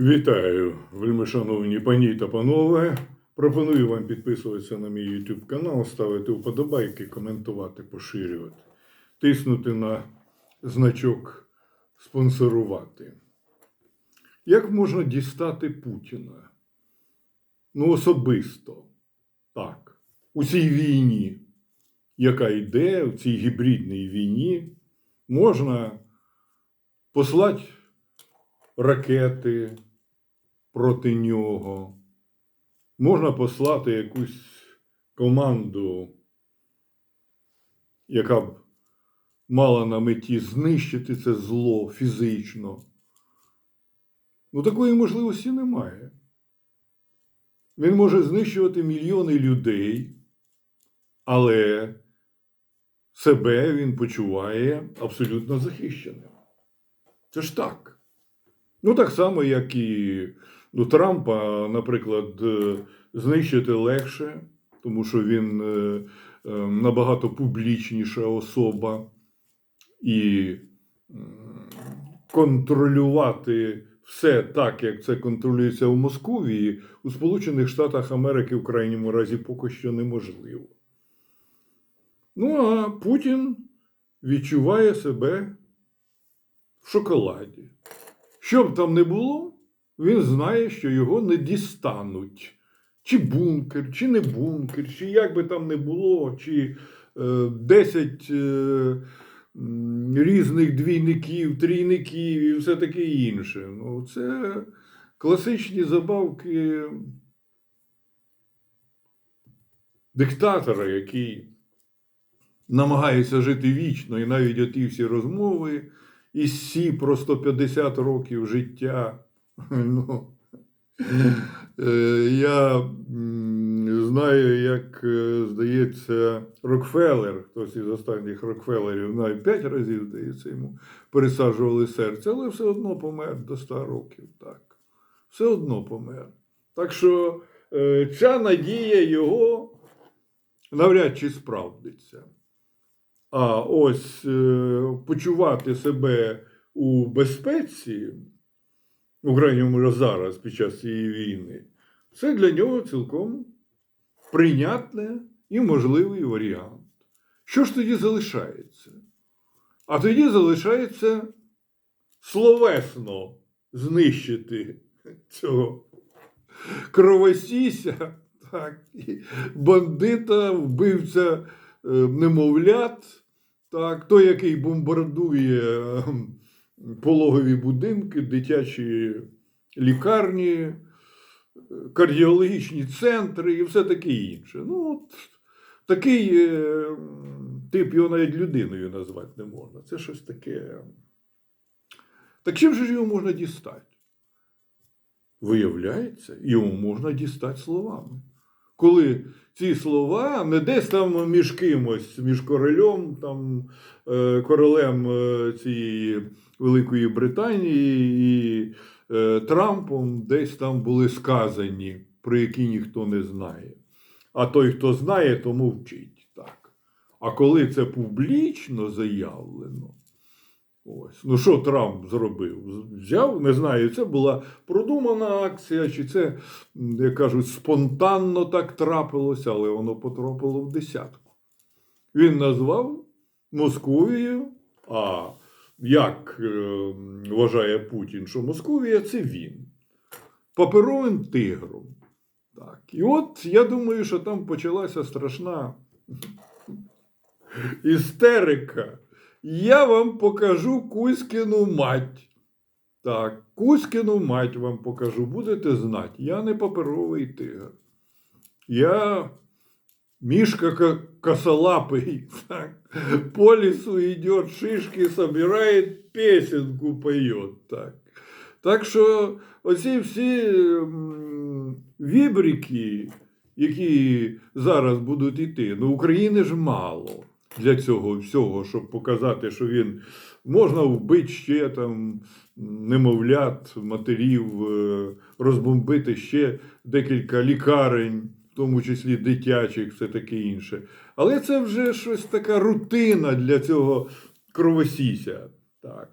Вітаю, вельмишановні пані та панове. Пропоную вам підписуватися на мій YouTube канал, ставити вподобайки, коментувати, поширювати, тиснути на значок спонсорувати. Як можна дістати Путіна? Ну, особисто. Так. У цій війні, яка йде, у цій гібридній війні, можна послати ракети проти нього. Можна послати якусь команду, яка б мала на меті знищити це зло фізично. Ну, такої можливості немає. Він може знищувати мільйони людей, але себе він почуває абсолютно захищеним. Це ж так. Ну, так само, як і ну, Трампа, наприклад, е, знищити легше, тому що він е, е, набагато публічніша особа, і контролювати все так, як це контролюється в Московії, у Сполучених Штатах Америки в крайньому разі поки що неможливо. Ну, а Путін відчуває себе в шоколаді. Що б там не було, він знає, що його не дістануть. Чи бункер, чи не бункер, чи як би там не було, чи е, 10 е, різних двійників, трійників і все таке інше. Ну, це класичні забавки диктатора, який намагається жити вічно, і навіть оті всі розмови і сі про 150 років життя. Ну, е, я знаю, як е, здається, Рокфеллер, хтось із останніх Рокфеллерів, навіть 5 разів, здається, йому пересаджували серце, але все одно помер до 100 років. Так. Все одно помер. Так що е, ця надія його навряд чи справдиться. А ось почувати себе у безпеці, у крайньому зараз під час цієї війни, це для нього цілком прийнятний і можливий варіант. Що ж тоді залишається? А тоді залишається словесно знищити цього кровосіся, так, і бандита, вбивця е, немовлят, так, той, який бомбардує е, пологові будинки, дитячі лікарні, е, кардіологічні центри і все таке інше. Ну, от, такий е, тип його навіть людиною назвати не можна. Це щось таке. Так чим же ж його можна дістати? Виявляється, його можна дістати словами. Коли ці слова не десь там між кимось, між королем, там, е, королем е, цієї Великої Британії і е, Трампом, десь там були сказані, про які ніхто не знає. А той, хто знає, то мовчить. Так. А коли це публічно заявлено, Ось. Ну, що Трамп зробив? Взяв, не знаю, це була продумана акція, чи це, як кажуть, спонтанно так трапилося, але воно потрапило в десятку. Він назвав Московію, а як е, вважає Путін, що Московія це він, паперовим тигром. Так. І от я думаю, що там почалася страшна істерика. Я вам покажу Кузькину мать. Так, Кузькину мать вам покажу, будете знати. Я не паперовий тигр. Я Мишка ко- косолапый. Так. По лесу идет, шишки собирает, песенку поет. Так. Так що оці всі вібрики, які зараз будуть йти, ну України ж мало для цього всього, щоб показати, що він можна вбити ще там немовлят, матерів, е, розбомбити ще декілька лікарень, в тому числі дитячих, все таке інше. Але це вже щось така рутина для цього кровосіся. Так.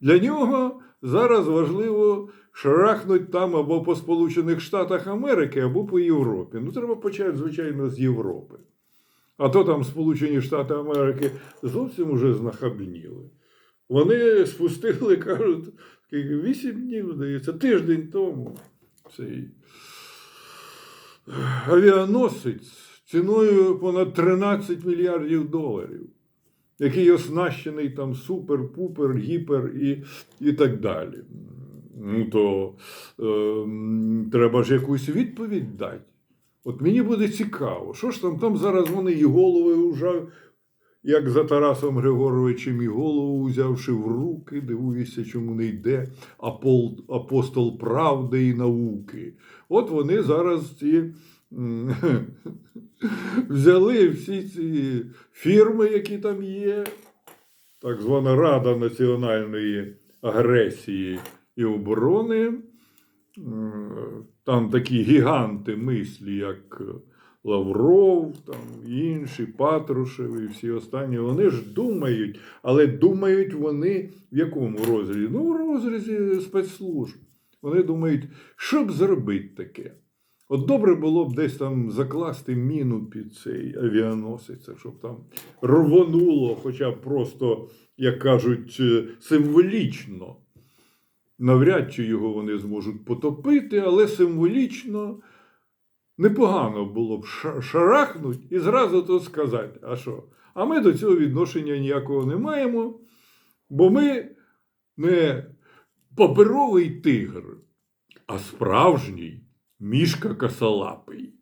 Для нього Зараз важливо шарахнуть там або по Сполучених Штатах Америки, або по Європі. Ну, треба почати, звичайно, з Європи. А то там Сполучені Штати Америки зовсім уже знахабніли. Вони спустили, кажуть, вісім днів, здається, тиждень тому цей авіаносець ціною понад 13 мільярдів доларів, який оснащений там супер-пупер, гіпер і, і так далі. Ну, то е, треба ж якусь відповідь дати. От мені буде цікаво, що ж там, там зараз вони і голови вже, як за Тарасом Григоровичем, і голову взявши в руки, дивуюся, чому не йде апостол правди і науки. От вони зараз ці взяли всі ці фірми, які там є, так звана Рада національної агресії і оборони. М, Там такі гіганти мислі, як Лавров, там інші, Патрушев і всі останні. Вони ж думають, але думають вони в якому розрізі? Ну, в розрізі спецслужб. Вони думають, що б зробити таке. От добре було б десь там закласти міну під цей авіаносець, щоб там рвонуло, хоча б просто, як кажуть, е, символічно. Навряд чи його вони зможуть потопити, але символічно непогано було б ша- шарахнуть і зразу то сказати. А що? А ми до цього відношення ніякого не маємо, бо ми не паперовий тигр, а справжній мішка косолапий.